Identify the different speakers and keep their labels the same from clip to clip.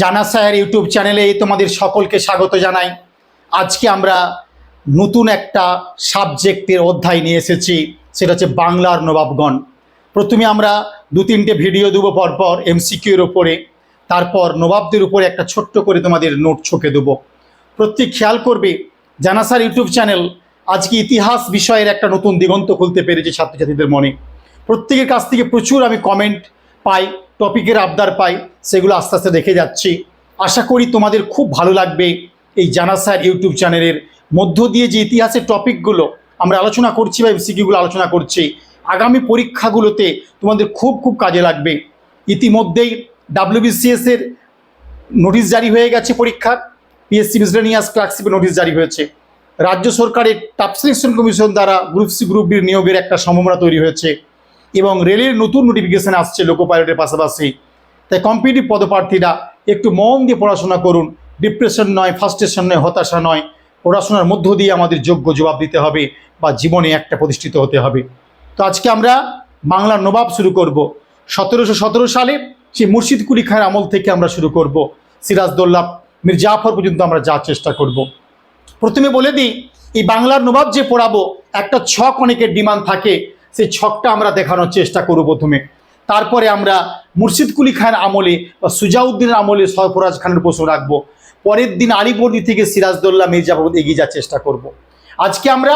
Speaker 1: জানা sir YouTube চ্যানেলে তোমাদের সকলকে স্বাগত জানাই। আজকে আমরা নতুন একটা সাবজেক্টের অধ্যায় নিয়ে এসেছি, সেটা হচ্ছে বাংলার নবাবগণ। প্রথমে আমরা দু তিনটে ভিডিও দেবো পরপর এমসিকিউর ওপরে তারপর নবাবদের উপরে একটা ছোট্ট করে তোমাদের নোট ছকে দেবো। প্রত্যেক খেয়াল করবে, জানা স্যার ইউটিউব চ্যানেল আজকে ইতিহাস বিষয়ের একটা নতুন দিগন্ত খুলতে পেরেছে ছাত্রছাত্রীদের মনে। প্রত্যেকের কাছ থেকে প্রচুর আমি কমেন্ট পাই টপিকের আবদার পাই, সেগুলো আস্তে আস্তে দেখে যাচ্ছি। আশা করি তোমাদের খুব ভালো লাগবে এই জানা স্যার ইউটিউব চ্যানেলের মধ্য দিয়ে যে ইতিহাসের টপিকগুলো আমরা আলোচনা করছি বা এমসিকিউগুলো আলোচনা করছি, আগামী পরীক্ষাগুলোতে তোমাদের খুব খুব কাজে লাগবে। ইতিমধ্যেই ডাব্লিউবিসিএস এর নোটিশ জারি হয়ে গেছে পরীক্ষার পিএসসি মিসলেনিয়াস ক্লার্কশিপের নোটিশ জারি হয়েছে। রাজ্য সরকারের টাপ সিলেকশন কমিশন দ্বারা গ্রুপ সি গ্রুপ বির নিয়োগের একটা সম্ভাবনা তৈরি হয়েছে। এবং রেলের নতুন নোটিফিকেশন আসছে লোকো পাইলটের পাশাপাশি। তাই কম্পিটিভ পদপ্রার্থীরা একটু মন দিয়ে পড়াশোনা করুন। ডিপ্রেশন নয় ফার্স্টেশন নয়, হতাশা নয়। পড়াশোনার মধ্য দিয়ে আমাদের যোগ্য জবাব দিতে হবে বা জীবনে একটা প্রতিষ্ঠিত হতে হবে। তো আজকে আমরা বাংলার নবাব শুরু করব। সতেরোশো সতেরো সালে সেই মুর্শিদ কুলি খাঁর আমল থেকে আমরা শুরু করব। সিরাজদৌল্লা মীর জাফর পর্যন্ত আমরা যাওয়ার চেষ্টা করব। প্রথমে বলে দিই, এই বাংলার নবাব যে পড়াবো, একটা ছক অনেকের ডিমান্ড থাকে। সেই ছকটা আমরা দেখানোর চেষ্টা করব প্রথমে। তারপরে আমরা মুর্শিদ কুলি খান আমলে বা সুজাউদ্দিনের আমলে সরফরাজ খানের প্রশ্ন রাখব। পরের দিন আলিবর্দি থেকে সিরাজদৌল্লা মির্জা পর্যন্ত এগিয়ে যাওয়ার চেষ্টা করব। আজকে আমরা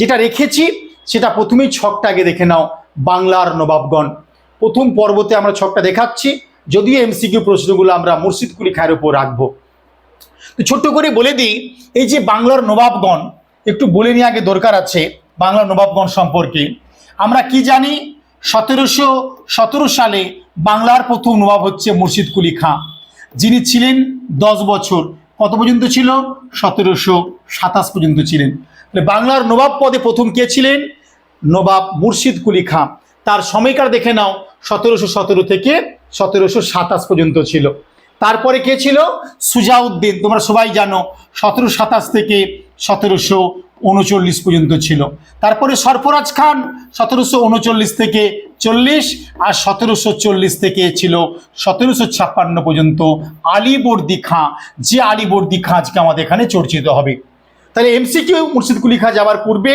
Speaker 1: যেটা রেখেছি, সেটা প্রথমেই ছকটা আগে দেখে নাও, বাংলার নবাবগণ। প্রথম পর্বতে আমরা ছকটা দেখাচ্ছি, যদিও এমসিকিউ প্রশ্নগুলো আমরা মুর্শিদ কুলি খায়ের উপর রাখব। তো ছোট্ট করে বলে দিই, এই যে বাংলার নবাবগণ, একটু বলে নিয়ে আগে দরকার আছে বাংলার নবাবগণ সম্পর্কে। আমরা কি জানি? সতেরোশো সতেরো সালে বাংলার প্রথম নবাব হচ্ছে মুর্শিদ কুলি খাঁ। যিনি ছিলেন দশ বছর। কত পর্যন্ত ছিল? সতেরোশো সাতাশ পর্যন্ত ছিলেন। বাংলার নবাব পদে প্রথম কে ছিলেন? নবাব মুর্শিদ কুলি খাঁ। তার সময়কাল দেখে নাও। সতেরোশো সতেরো থেকে সতেরোশো সাতাশ পর্যন্ত ছিল। তারপরে কে ছিল? সুজাউদ্দিন। তোমরা সবাই জানো সতেরো সাতাশ থেকে সতেরোশো উনচল্লিশ পর্যন্ত ছিল। তারপরে সরফরাজ খান সতেরোশো উনচল্লিশ থেকে চল্লিশ আর সতেরোশো চল্লিশ থেকে ছিল সতেরোশো ছাপ্পান্ন পর্যন্ত আলিবর্দি খাঁ। যে আলিবর্দি খাঁ আজকে আমাদের এখানে চর্চিত হবে। তাহলে এমসিকিউ মুর্শিদ কুলি খাঁ যাওয়ার পূর্বে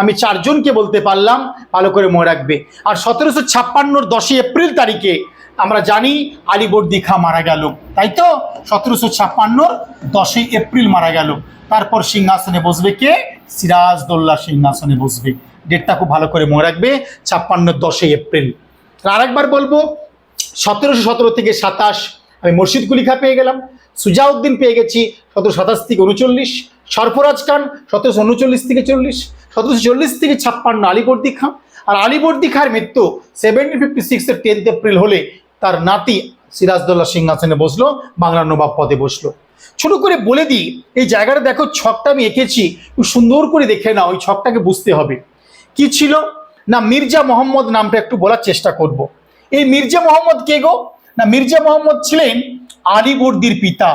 Speaker 1: আমি চারজনকে বলতে পারলাম, ভালো করে মনে রাখবে। আর সতেরোশো ছাপ্পান্নর দশই এপ্রিল তারিখে আমরা জানি আলিবর্দি খাঁ মারা গেল। তাই তো? সতেরোশো ছাপ্পান্নর দশই এপ্রিল মারা গেল। তারপর সিংহাসনে বসবে কে? সিরাজদৌল্লা সিংহাসনে বসবে ডেটটা খুব ভালো করে মনে রাখবে, ছাপ্পান্ন দশই এপ্রিল। আর আরেকবার বলব, সতেরোশো সতেরো থেকে সাতাশ, আমি মুর্শিদ কুলি খাঁ পেয়ে গেলাম। সুজাউদ্দিন পেয়ে গেছি সতেরোশো সাতাশ থেকে উনচল্লিশ, সরফরাজ খান সতেরোশো উনচল্লিশ থেকে চল্লিশ, সতেরোশো চল্লিশ থেকে ছাপ্পান্ন আলিবর্দি খাঁ। আর আলিবর্দি খাঁর মৃত্যু সেভেন্টিন ফিফটি সিক্সের টেন্থ এপ্রিল হলে তার নাতি সিরাজদৌল্লা সিংহাসনে বসল বাংলার নবাব পদে বসল। ছোট করে বলে দিই, এই জায়গাটা দেখো, ছকটা আমি এঁকেছি সুন্দর করে দেখে নাও, ওই ছকটাকে বুঝতে হবে। কি ছিল? না, মির্জা মোহাম্মদ নামটা একটু বলার চেষ্টা করব। এই মির্জা মোহাম্মদ কে গো? না, মির্জা মোহাম্মদ ছিলেন আলিবর্দির পিতা।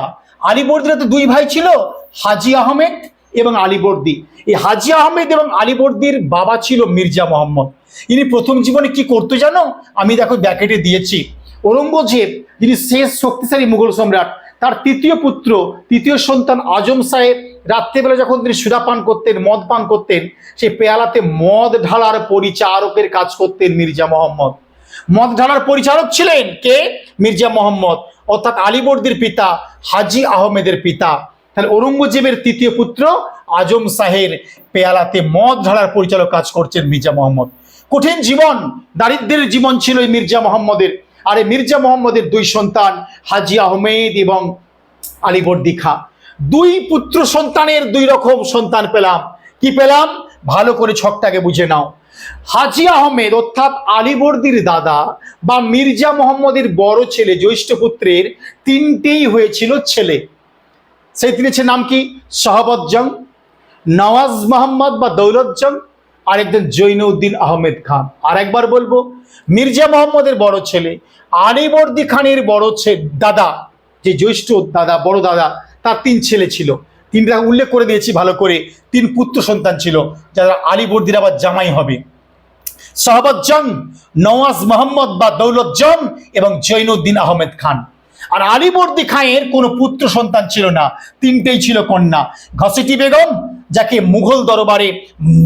Speaker 1: আলিবর্দির তো দুই ভাই ছিল, হাজি আহমেদ এবং আলিবর্দি। এই হাজি আহমেদ এবং আলিবর্দির বাবা ছিল মির্জা মোহাম্মদ। ইনি প্রথম জীবনে কি করতো জানো? আমি দেখো, ব্যাকেটে দিয়েছি। ঔরঙ্গজেব, যিনি শেষ শক্তিশালী মুঘল সম্রাট, তার তৃতীয় পুত্র, তৃতীয় সন্তান আজম সাহেব, রাত্রেবেলা যখন তিনি সুরা পান করতেন, মদ পান করতেন, সেই পেয়ালাতে মদ ঢালার পরিচারকের কাজ করতেন মির্জা মোহাম্মদ। মদ ঢালার পরিচারক ছিলেন কে? মির্জা মোহাম্মদ, অর্থাৎ আলিবর্দির পিতা, হাজি আহমেদের পিতা। তাহলে ঔরঙ্গজেবের তৃতীয় পুত্র আজম সাহের পেয়ালাতে মদ ঢালার পরিচালক কাজ করছেন মির্জা মোহাম্মদ। কঠিন জীবন, দারিদ্রের জীবন ছিল মির্জা মোহাম্মদের। আর এই মির্জা মোহাম্মদের দুই সন্তান হাজি আহমেদ এবং আলিবর্দি খা দুই পুত্র সন্তানের দুই রকম সন্তান পেলাম। কি পেলাম? ভালো করে ছকটাকে বুঝে নাও। হাজি আহমেদ অর্থাৎ আলিবর্দির দাদা বা মির্জা মোহাম্মদের বড় ছেলে, জ্যৈষ্ঠ পুত্রের তিনটেই হয়েছিল ছেলে। সেই তিন ছেলের নাম কি? শাহাবত জং, নওয়াজ মোহাম্মদ বা দৌলত জং, আরেকজন জৈনউদ্দিন আহমেদ খান। আর একবার বলব মির্জা মোহাম্মদের বড় ছেলে আলিবর্দি খানের বড় দাদা, যে জ্যৈষ্ঠ দাদা, বড় দাদা, তার তিন ছেলে ছিল। তিনটা উল্লেখ করে দিয়েছি ভালো করে, তিন পুত্র সন্তান ছিল, যারা আলিবর্দির আবার জামাই হবে। শাহবাজ জং, নওয়াজ মোহাম্মদ বা দৌলত জং এবং জৈনুদ্দিন আহমেদ খান। আর আলিবর্দি খাঁয়ের কোনো পুত্র সন্তান ছিল না, তিনটেই ছিল কন্যা। ঘসেটি বেগম যাকে মুঘল দরবারে,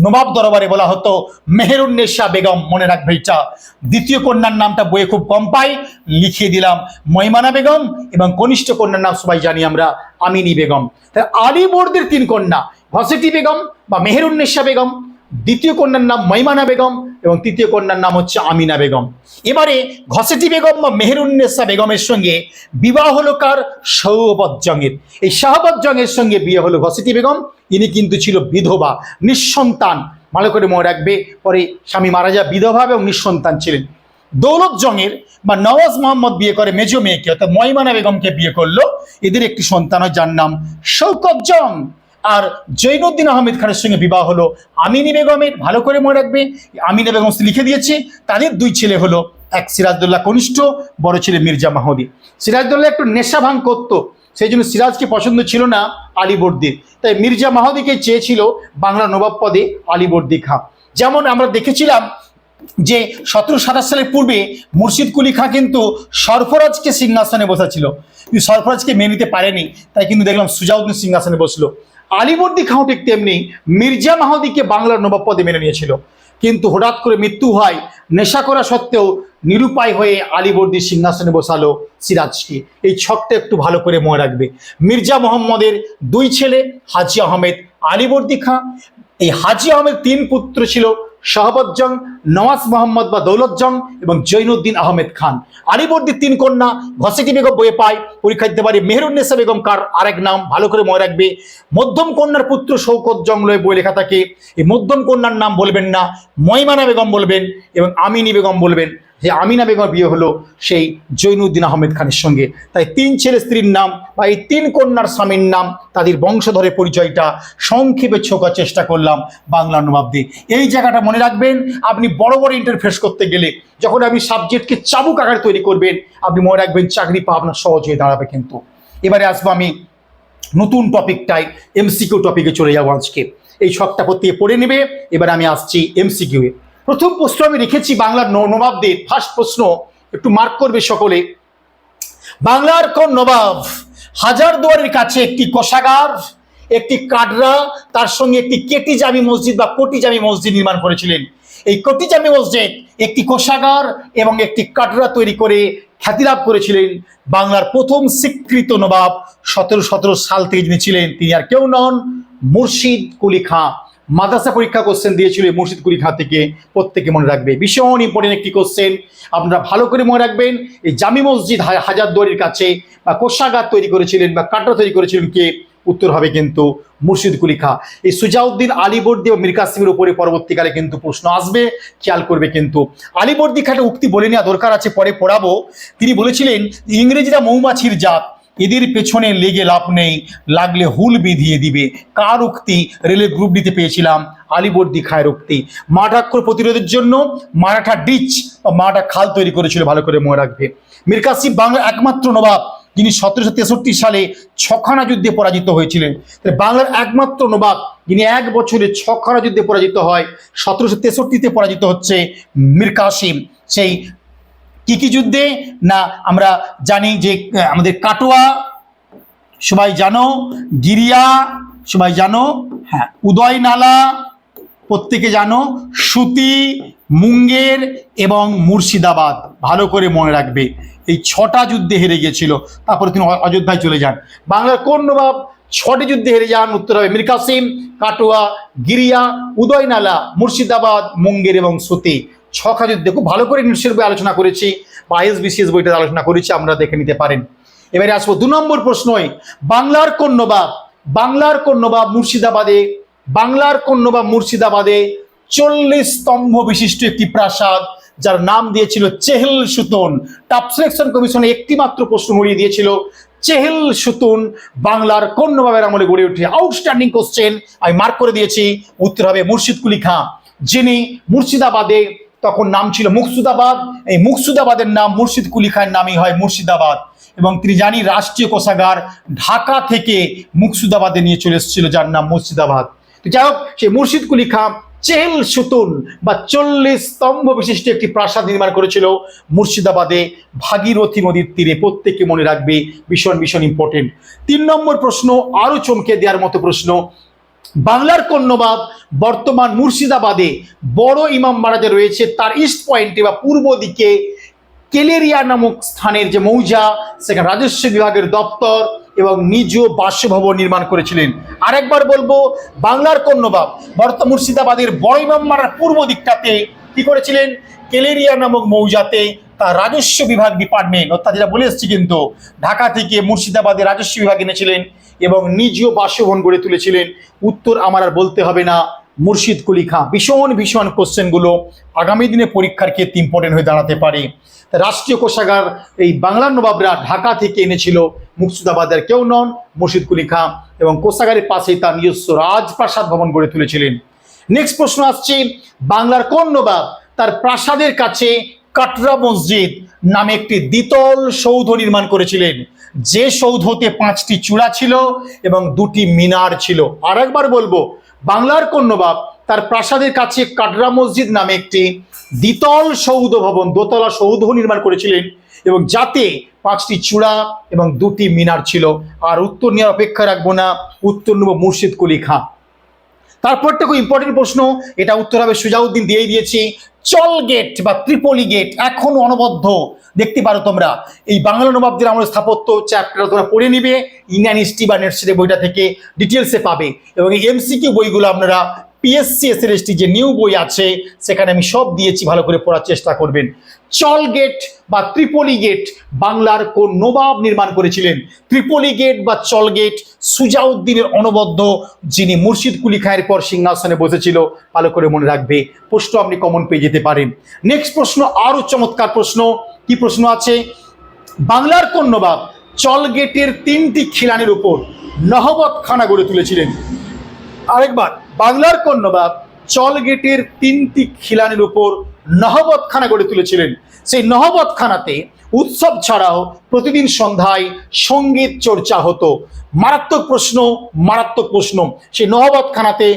Speaker 1: নবাব দরবারে বলা হতো মেহেরুন্নেশা বেগম, মনে রাখবে এটা। দ্বিতীয় কন্যার নামটা বইয়ে খুব কম পাই, লিখিয়ে দিলাম মহিমানা বেগম এবং কনিষ্ঠ কন্যার নাম সবাই জানি আমরা, আমিনী বেগম। তাহলে আলিবর্দির তিন কন্যা ভসেটি বেগম বা মেহেরুন্নেশা বেগম। দ্বিতীয় কন্যার নাম মৈমানা বেগম এবং তৃতীয় কন্যার নাম হচ্ছে আমিনা বেগম। এবারে ঘসেটি বেগম বা মেহেরুন্নেসা বেগমের সঙ্গে বিবাহ হলো কার? সৌবত জংয়ের এই শাহবত জংয়ের সঙ্গে বিয়ে হলো ঘসেটি বেগম। ইনি কিন্তু ছিল বিধবা, নিঃসন্তান। ভালো করে মনে রাখবে, পরে স্বামী মারা যা বিধবা এবং নিঃসন্তান ছিলেন। দৌলত জংয়ের বা নওয়াজ মোহাম্মদ বিয়ে করে মেজ মেয়েকে, অর্থাৎ ময়মানা বেগমকে বিয়ে করল। এদের একটি সন্তান যার নাম শৌকত জং। আর জৈনুদ্দিন আহমেদ খানের সঙ্গে বিবাহ হলো। আমিনী বেগমের, ভালো করে মনে রাখবে, আমিনা বেগম লিখে দিয়েছে, তাদের দুই ছেলে হলো, এক সিরাজদুল্লাহ কনিষ্ঠ, বড় ছেলে মির্জা মাহদি। সিরাজদুল্লাহ একটু নেশা ভাঙ করতো, সেই জন্য সিরাজকে পছন্দ ছিল না আলীবর্দির তাই মির্জা মাহদিকে চেয়েছিল বাংলা নবাব পদে আলীবর্দি খাঁ। যেমন আমরা দেখেছিলাম যে সতেরো সাতাশ সালের পূর্বে মুর্শিদ কুলি খাঁ কিন্তু সরফরাজকে সিংহাসনে বসাছিল কিন্তু সরফরাজকে মেনে নিতে পারেনি, তাই কিন্তু দেখলাম সুজাউদ্দিন সিংহাসনে বসল। আলিবর্দি খাঁও ঠিক তেমনি মির্জা মাহদিকে বাংলার নবাব পদে মেনে নিয়েছিল। কিন্তু হঠাৎ করে মৃত্যু হয় নেশা করা সত্ত্বেও নিরুপায় হয়ে আলিবর্দি সিংহাসনে বসালো সিরাজকে এই ছকটা একটু ভালো করে মনে রাখবে। মির্জা মোহাম্মদের দুই ছেলে হাজি আহমেদ, আলিবর্দী খাঁ। এই হাজি আহমেদ তিন পুত্র ছিল। শাহবত জং নওয়াজ মোহাম্মদ বা দৌলত জং এবং জৈনুদ্দিন আহমেদ খান। আলিবর্দির তিন কন্যা ঘসেটি বেগম বয়ে পায়। পরীক্ষা দিতে পারে মেহরুন্নেসা বেগম কার? আরেক নাম ভালো করে মনে রাখবে। মধ্যম কন্যার পুত্র শৌকত জং লয়ে বই লেখা থাকে। এই মধ্যম কন্যার নাম বলবেন না ময়মানা বেগম বলবেন এবং আমিনী বেগম বলবেন। যে আমিনা বেগম বিয়ে হলো সেই জৈনুদ্দিন আহমেদ খানের সঙ্গে। তাই তিন ছেলে স্ত্রীর নাম বা এই তিন কন্যার স্বামীর নাম তাদের বংশধরের পরিচয়টা সংক্ষেপে ছোকার চেষ্টা করলাম বাংলা নবাবদি এই জায়গাটা মনে রাখবেন, আপনি বড় বড় ইন্টারফেস করতে গেলে যখন আপনি সাবজেক্টকে চাবুক আকারে তৈরি করবেন, আপনি মনে রাখবেন চাকরি পাওয়া আপনার সহজ হয়ে দাঁড়াবে কিন্তু। এবারে আসব আমি নতুন টপিকটাই এমসিকিউ টপিকে চলে যাব আজকে। এই প্রত্যেকে পড়ে নেবে, এবার আমি আসছি এমসিকিউ এ। প্রথম প্রশ্ন আমি রেখেছি বাংলার নবাবদের। ফার্স্ট প্রশ্ন, একটু মার্ক করবে সকলে। বাংলার কোন নবাব হাজার দুয়ারের কাছে একটি কোষাগার, একটি কাটরা তার সঙ্গে একটি কেটি জামি মসজিদ বা কোটি জামি মসজিদ নির্মাণ করেছিলেন? এই কোটি জামি মসজিদ একটি কোষাগার এবং একটি কাটরা তৈরি করে খ্যাতি লাভ করেছিলেন। বাংলার প্রথম স্বীকৃত নবাব সতেরো সতেরো সাল থেকে যিনি ছিলেন, তিনি আর কেউ নন, মুর্শিদ কুলি খাঁ। মাদ্রাসা পরীক্ষা কোশ্চেন দিয়েছিল এই মুর্শিদ কুলি খাঁ থেকে, প্রত্যেকে মনে রাখবে। ভীষণ ইম্পর্টেন্ট একটি কোশ্চেন আপনারা ভালো করে মনে রাখবেন, এই জামি মসজিদ হা- হাজার দুয়ারির কাছে বা কোষাগার তৈরি করেছিলেন বা কাটরা তৈরি করেছিলেন কে? উত্তর হবে কিন্তু মুর্শিদ কুলি খাঁ এই সুজাউদ্দিন আলীবর্দী ও মীর কাসিমের উপরে পরবর্তীকালে কিন্তু প্রশ্ন আসবে, খেয়াল করবে কিন্তু। আলীবর্দী খাটে উক্তি বলে নেওয়া দরকার আছে, পরে পড়াবো। তিনি বলেছিলেন, ইংরেজিরা মৌমাছির জাত। এদের পেছনে লেগে লাভ নেই। লাগলে হুল বিধিয়ে দিবে। কার উক্তি? রেলের গ্রুপ দিতে পেয়েছিলাম আলিবর্দি খায়ের উক্তি। মাঠাক্ষর প্রতিরোধের জন্য মারাঠা ডিচ বা মারাঠা খাল তৈরি করেছিল ভালো করে মনে রাখবে। মীর কাসিম বাংলার একমাত্র নবাব, যিনি সতেরোশো তেষট্টি সালে ছখানা যুদ্ধে পরাজিত হয়েছিলেন। বাংলার একমাত্র নবাব, যিনি এক বছরে ছখানা যুদ্ধে পরাজিত হয়, সতেরোশো তেষট্টিতে পরাজিত হচ্ছে মীর কাসিম। সেই কি কি যুদ্ধে? না, আমরা জানি যে আমাদের কাটোয়া, সবাই জানো, গিরিয়া, সবাই জানো হ্যাঁ উদয় নালা প্রত্যেকে জানো, সুতি, মুঙ্গের এবং মুর্শিদাবাদ। ভালো করে মনে রাখবে। এই ছটা যুদ্ধে হেরে গিয়েছিল। তারপরে তিনি অযোধ্যায় চলে যান। বাংলার কোন নবাব ছটি যুদ্ধে হেরে যান? উত্তর হবে মীর কাসিম, কাটোয়া, গিরিয়া, উদয়নালা, মুর্শিদাবাদ, মুঙ্গের এবং সুতি। ছখা যুদ্ধে খুব ভালো করে নিশ্চয় বই আলোচনা করেছি, বা আইএস বিসিএস বইটা আলোচনা করেছি, আমরা দেখে নিতে পারেন। এবারে আসব দু নম্বর প্রশ্নই, বাংলার কোন নবাব বাংলার কোন নবাব মুর্শিদাবাদে, বাংলার কোন নবাব মুর্শিদাবাদে চল্লিশ স্তম্ভ বিশিষ্ট একটি প্রাসাদ, যার নাম দিয়েছিল চেহেল সুতন। টাপ সিলেকশন কমিশনে একটি মাত্র প্রশ্ন মরিয়ে দিয়েছিল, চেহেল সুতুন বাংলার কোন নবাবের আমলে গড়ে উঠে আউটস্ট্যান্ডিং কোশ্চেন আমি মার্ক করে দিয়েছি, উত্তর হবে মুর্শিদ কুলি খাঁ। যিনি মুর্শিদাবাদে তখন নাম ছিল মুকসুদাবাদ। এই মুকসুদাবাদের নাম মুর্শিদ কুলি খাঁর নামই হয় মুর্শিদাবাদ। এবং তিনি জানি রাষ্ট্রীয় কোষাগার ঢাকা থেকে মুকসুদাবাদে নিয়ে চলে এসেছিল, যার নাম মুর্শিদাবাদ। তো যাই হোক, সেই মুর্শিদ কুলি খাঁ চেল সুতুন বা চল্লিশ স্তম্ভ বিশিষ্ট একটি প্রাসাদ নির্মাণ করেছিল। মুর্শিদাবাদে ভাগীরথী নদীর তীরে প্রত্যেকে মনে রাখবে ভীষণ ভীষণ ইম্পর্টেন্ট তিন নম্বর প্রশ্ন, আরও চমকে দেওয়ার মতো প্রশ্ন বাংলার কোন নবাব বর্তমান মুর্শিদাবাদে বড় ইমামবাড়া যে রয়েছে তার ইস্ট পয়েন্টে বা পূর্ব দিকে কেলেরিয়া নামক স্থানের যে মৌজা, সেখানে রাজস্ব বিভাগের দপ্তর এবং নিজ বাসভবন নির্মাণ করেছিলেন। আরেকবার বলব, বাংলার কোন নবাব বর্তমান মুর্শিদাবাদের বড় ইমামবাড়ার পূর্ব দিকটাতে কি করেছিলেন? কেলেরিয়া নামক মৌজাতে তার রাজস্ব বিভাগ ডিপার্টমেন্ট অর্থাৎ যেটা বলে এসেছি কিন্তু, ঢাকা থেকে মুর্শিদাবাদে রাজস্ব বিভাগ এনেছিলেন এবং নিজ বাসভবন গড়ে তুলেছিলেন। উত্তর আমার আর বলতে হবে না, মুর্শিদ কুলি খাঁ। ভীষণ ভীষণ কোশ্চেনগুলো আগামী দিনে পরীক্ষার ক্ষেত্রে ইম্পর্টেন্ট হয়ে দাঁড়াতে পারে। রাষ্ট্রীয় কোষাগার এই বাংলার নবাবরা ঢাকা থেকে এনেছিল, মুর্শিদাবাদের কেউ নন, মুর্শিদ কুলি খাঁ এবং কোষাগারের পাশেই তার নিজস্ব রাজপ্রাসাদ ভবন গড়ে তুলেছিলেন। নেক্সট প্রশ্ন আসছে, বাংলার কোন নবাব তার প্রাসাদের কাছে কাটরা মসজিদ নামে একটি দ্বিতল সৌধ নির্মাণ করেছিলেন। যে সৌধতে পাঁচটি চূড়া ছিল এবং দুটি মিনার ছিল। আর একবার বলব, বাংলার কন্যবাব তার প্রাসাদের কাছে কাটরা মসজিদ নামে একটি দ্বিতল সৌধ ভবন, দোতলা সৌধ নির্মাণ করেছিলেন এবং যাতে পাঁচটি চূড়া এবং দুটি মিনার ছিল। আর উত্তর নেওয়ার অপেক্ষা রাখব না, উত্তর নেব মুর্শিদ কুলি খাঁ তারপরটা খুব ইম্পর্টেন্ট প্রশ্ন, এটা উত্তর হবে সুজাউদ্দিন, দিয়েই দিয়েছি। চল গেট বা ত্রিপলি গেট এখন অনবদ্ধ দেখতে পারো তোমরা, এই বাংলা নবাবদের আমরা স্থাপত্য চ্যাপ্টার তোমরা পড়ে নিবে ইন্ডিয়ান হিস্ট্রি বা নেটসিটে বইটা থেকে ডিটেলসে পাবে। এবং এই এমসিকিউ বইগুলো আপনারা পিএসসি এসএলএসটি যে নিউ বই আছে, সেখানে আমি সব দিয়েছি, ভালো করে পড়ার চেষ্টা করবেন। চল গেট বা ত্রিপলি গেট বাংলার কোন নবাব নির্মাণ করেছিলেন? ত্রিপলি গেট বা চল গেট সুজাউদ্দিনের অনবদ্য, যিনি মুর্শিদ কুলি খায়ের পর সিংহাসনে বসেছিল, ভালো করে মনে রাখবে, প্রশ্ন আপনি কমন পেয়ে যেতে পারেন। নেক্সট প্রশ্ন, আরও চমৎকার প্রশ্ন, কি প্রশ্ন আছে? বাংলার কোন নবাব চল গেটের তিনটি খিলানের উপর নহবত খানা গড়ে তুলেছিলেন? আরেকবার। বাংলার কন্যবাব চলগেটের চল গেটের তিনটি খিলানের উপর নহবতখানা গড়ে তুলেছিলেন। সেই নহবতখানাতে উৎসব ছাড়াও প্রতিদিন সন্ধ্যায় সংগীত চর্চা হতো। মারাত্মক প্রশ্ন মারাত্মক প্রশ্ন। সেই নহবতখানাতে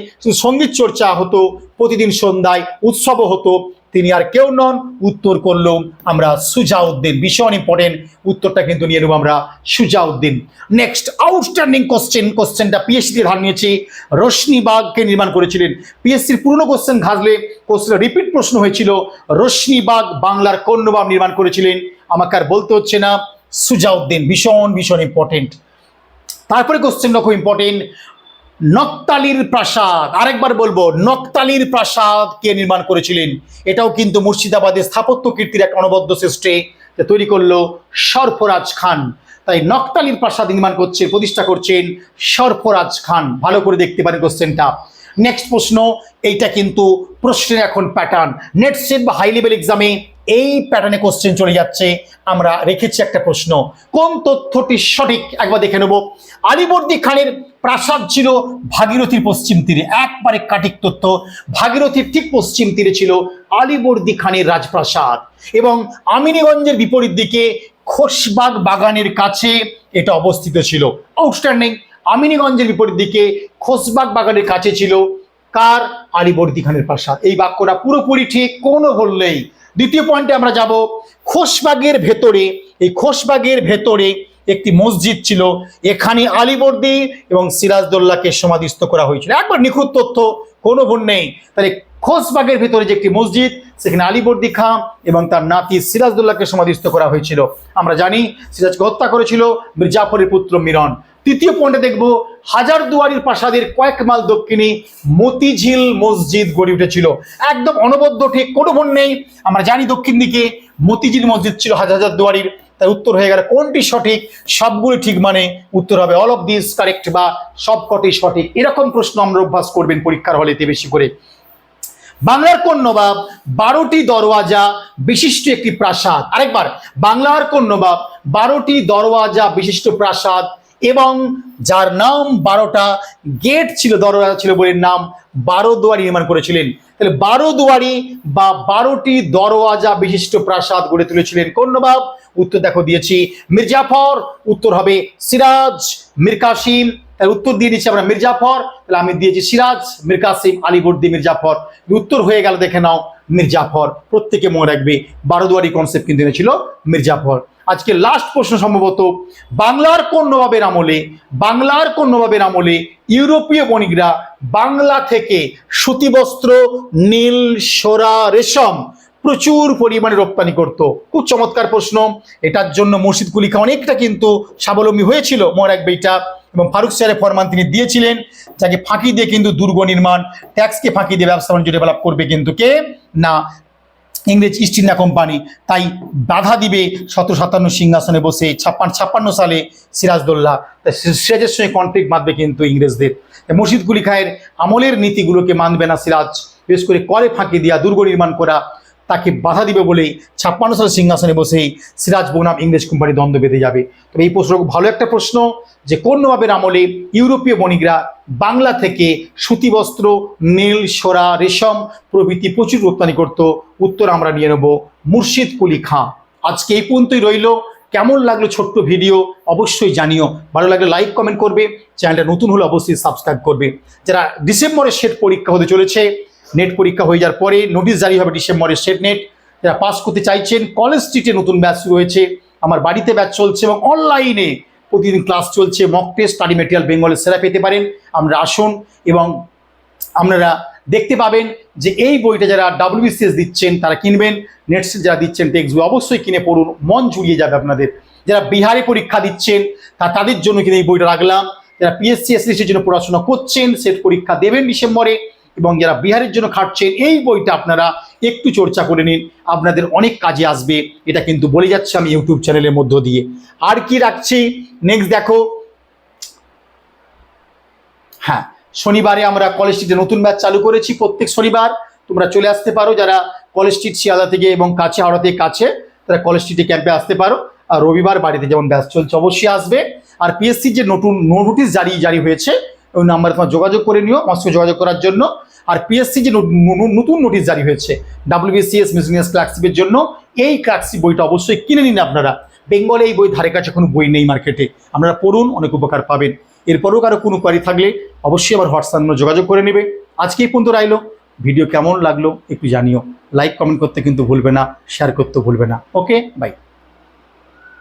Speaker 1: সংগীত চর্চা হতো, প্রতিদিন সন্ধ্যায় উৎসবও হতো। তিনি আর কেউ নন। উত্তর করল আমরা সুজাউদ্দিন। ভীষণ ইম্পর্টেন্ট উত্তরটা কিন্তু নিয়ে নেব আমরা সুজাউদ্দিন। নেক্সট আউটস্ট্যান্ডিং কোশ্চেন কোশ্চেনটা পিএইচডি ধার নিয়েছি। রশ্মিবাগকে নির্মাণ করেছিলেন। পিএসসির পুরনো কোশ্চেন ঘাসলে কোশ্চেন রিপিট প্রশ্ন হয়েছিল রশ্মিবাগ বাংলার কোন নবাব নির্মাণ করেছিলেন? আমাকে আর বলতে হচ্ছে না। সুজাউদ্দিন, ভীষণ ভীষণ ইম্পর্টেন্ট তারপরে কোশ্চেনটা খুব ইম্পর্টেন্ট নকতালির প্রাসাদ। আরেকবার বলব, নকতালির প্রাসাদ কে নির্মাণ করেছিলেন? এটাও কিন্তু মুর্শিদাবাদের স্থাপত্য কীর্তির এক অনবদ্য যা তৈরি করল সরফরাজ খান। তাই নকতালির প্রাসাদ নির্মাণ করছে, প্রতিষ্ঠা করছেন সরফরাজ খান। ভালো করে দেখতে পারেন কোশ্চেনটা। নেক্সট প্রশ্ন, এইটা কিন্তু প্রশ্নের এখন প্যাটার্ন নেট সেট বা হাই লেভেল এক্সামে এই প্যাটার্নে কোশ্চেন চলে যাচ্ছে। আমরা রেখেছি একটা প্রশ্ন। কোন তথ্যটি সঠিক? একবার দেখে নেব। আলিবর্দী খানের প্রাসাদ ছিল ভাগীরথীর পশ্চিম তীরে। একবারে কাটিক তথ্য। ভাগীরথীর ঠিক পশ্চিম তীরে ছিল আলিবর্দী খানের রাজপ্রাসাদ। এবং আমিনীগঞ্জের বিপরীত দিকে খোশবাগ বাগানের কাছে এটা অবস্থিত ছিল। আউটস্ট্যান্ডিং আমিনীগঞ্জের বিপরীত দিকে খোশবাগ বাগানের কাছে ছিল কার? আলিবর্দী খানের প্রাসাদ। এই বাক্যটা পুরোপুরি ঠিক, কোনো বললেই দ্বিতীয় পয়েন্টে আমরা যাব। খোশবাগের ভেতরে, এই খোশবাগের ভেতরে একটি মসজিদ ছিল। এখানে আলিবর্দী এবং সিরাজদৌল্লাকে সমাধিস্থ করা হয়েছিল। একবার নিখুঁত তথ্য, কোনো ভুল নেই। তাহলে খোশবাগের ভেতরে যে একটি মসজিদ, সেখানে আলিবর্দি খাঁ এবং তার নাতি সিরাজদৌল্লাকে সমাধিস্থ করা হয়েছিল। আমরা জানি, সিরাজকে হত্যা করেছিল মির্জাফরের পুত্র মিরন। তৃতীয় পয়েন্টে দেখব হাজার দুয়ারির প্রাসাদের কয়েক মাইল দক্ষিণে মতিঝিল মসজিদ গড়ে উঠেছিল। একদম অনবদ্য, ঠিক কোনো ভুল নেই। আমরা জানি দক্ষিণ দিকে মতিঝিল মসজিদ ছিল হাজার হাজার দুয়ারির। তাই উত্তর হয়ে গেল, কোনটি সঠিক? সবগুলি ঠিক মানে উত্তর হবে অল অফ দিস কারেক্ট বা সবকটি সঠিক। এরকম প্রশ্ন আমরা অভ্যাস করবেন পরীক্ষার হলেতে বেশি করে। বাংলার কোন নবাব বারোটি দরওয়াজা বিশিষ্ট একটি প্রাসাদ? আরেকবার, বাংলার কোন নবাব বারোটি দরওয়াজা বিশিষ্ট প্রাসাদ এবং যার নাম বারোটা গেট ছিল দরওয়াজা ছিল বলে নাম বারো দুয়ারি নির্মাণ করেছিলেন। তাহলে বারো দুয়ারি বা বারোটি দরওয়াজা বিশিষ্ট প্রাসাদ গড়ে তুলেছিলেন কোন নবাব? উত্তর দেখো দিয়েছি, মির্জাফর, উত্তর হবে সিরাজ মির কাসিম তাই উত্তর দিয়ে দিচ্ছি আমরা মির্জাফর, তাহলে আমি দিয়েছি সিরাজ মির কাসিম আলিবর্দি মির্জাফর। উত্তর হয়ে গেল দেখে নাও মির্জাফর, প্রত্যেকে মনে রাখবে বারোদুয়ারি কনসেপ্ট কিন্তু এনেছিল মির্জাফর। আজকে লাস্ট প্রশ্ন সম্ভবত, বাংলার কোন নবাবের আমলে, বাংলার কোন নবাবের আমলে ইউরোপীয় বণিকরা বাংলা থেকে সুতিবস্ত্র নীল, সোরা, রেশম প্রচুর পরিমাণে রপ্তানি করত। খুব চমৎকার প্রশ্ন। এটার জন্য কুলি অনেকটা কিন্তু স্বাবলম্বী হয়েছিল। মনে রাখবে এটা। এবং ফারুক স্যারের ফরমান তিনি দিয়েছিলেন, যাকে ফাঁকি দিয়ে কিন্তু দুর্গ নির্মাণ, ট্যাক্সকে ফাঁকি দিয়ে ব্যবসা বাণিজ্য ডেভেলপ করবে কিন্তু কে? না, ইংরেজ ইস্ট ইন্ডিয়া কোম্পানি তাই বাধা দিবে শত সাতান্ন সিংহাসনে বসে ছাপ্পান্ন ছাপ্পান্ন সালে সিরাজদৌল্লা। সিরাজের সঙ্গে কনফ্লিক্ট বাঁধবে কিন্তু ইংরেজদের। মুর্শিদ কুলি খায়ের আমলের নীতিগুলোকে মানবে না সিরাজ। বিশেষ করে করে ফাঁকি দিয়া দুর্গ নির্মাণ করা তাকে বাধা দিবে বলেই ছাপ্পান্ন সালের সিংহাসনে বসেই সিরাজ বনাম ইংরেজ কোম্পানি দ্বন্দ্ব বেঁধে যাবে। তবে এই প্রশ্ন ভালো একটা প্রশ্ন যে, কোন নবাবের আমলে ইউরোপীয় বণিকরা বাংলা থেকে সুতি বস্ত্র, নীল সোরা, রেশম প্রভৃতি প্রচুর রপ্তানি করত। উত্তর আমরা নিয়ে নেব মুর্শিদ কুলি খাঁ। আজকে এই পর্যন্তই রইল। কেমন লাগল ছোট্ট ভিডিও অবশ্যই জানিও। ভালো লাগলে লাইক, কমেন্ট করবে। চ্যানেলটা নতুন হলে অবশ্যই সাবস্ক্রাইব করবে। যারা ডিসেম্বরের সেট পরীক্ষা হতে চলেছে নেট পরীক্ষা হয়ে যাওয়ার পরে নোটিশ জারি হবে ডিসেম্বরের সেট নেট। যারা পাস করতে চাইছেন কলেজ স্ট্রিটে নতুন ব্যাচ শুরু হয়েছে। আমার বাড়িতে ব্যাচ চলছে এবং অনলাইনে প্রতিদিন ক্লাস চলছে। মক টেস্ট স্টাডি মেটেরিয়াল বেঙ্গলের সেরা পেতে পারেন। আমরা আসুন এবং আপনারা দেখতে পাবেন যে এই বইটা যারা ডাব্লিউবিসিএস দিচ্ছেন, তারা কিনবেন। নেট যারা দিচ্ছেন টেক্সট বই অবশ্যই কিনে পড়ুন। মন জুড়িয়ে যাবে আপনাদের। যারা বিহারে পরীক্ষা দিচ্ছেন, তা তাদের জন্য কিন্তু এই বইটা রাখলাম। যারা পিএসসি এসএসসির জন্য পড়াশোনা করছেন সেট পরীক্ষা দেবেন ডিসেম্বরে। এবং যারা বিহারের জন্য খাটছেন, এই বইটা আপনারা একটু চর্চা করে নিন। আপনাদের অনেক কাজে আসবে। এটা কিন্তু বলে যাচ্ছে আমি ইউটিউব চ্যানেলের মধ্য দিয়ে। আর কি রাখছি? নেক্সট দেখো। হ্যাঁ শনিবারে আমরা কলেজ স্ট্রিটে নতুন ব্যাচ চালু করেছি প্রত্যেক শনিবার। তোমরা চলে আসতে পারো। যারা কলেজ স্ট্রিট শিয়ালদা থেকে এবং কাছে, হাওড়া থেকে কাছে, তারা কলেজ স্ট্রিটে ক্যাম্পে আসতে পারো। আর রবিবার বাড়িতে যেমন ব্যাচ চলছে, অবশ্যই আসবে। আর পিএসসি যে নতুন নোটিশ জারি জারি হয়েছে ওই নাম্বারে তোমার যোগাযোগ করে নিও, আমার সঙ্গে যোগাযোগ করার জন্য। আর পিএসসি যে নতুন নোটিশ জারি হয়েছে ডাব্লিউবিসিএস মিসলিনিয়াস ক্লার্কশিপের জন্য, এই ক্লার্কশিপ বইটা অবশ্যই কিনে নিন আপনারা। বেঙ্গলে এই বই ধারে কাছে কোনো বই নেই মার্কেটে আপনারা পড়ুন, অনেক উপকার পাবেন। এরপরেও কারও কোনো কোয়ারি থাকলে অবশ্যই আমার হোয়াটসঅ্যাপ নম্বরে যোগাযোগ করে নেবে। আজকেই পর্যন্ত রাইলো। ভিডিও কেমন লাগল একটু জানিও। লাইক কমেন্ট করতে কিন্তু ভুলবে না শেয়ার করতে ভুলবে না। Okay bye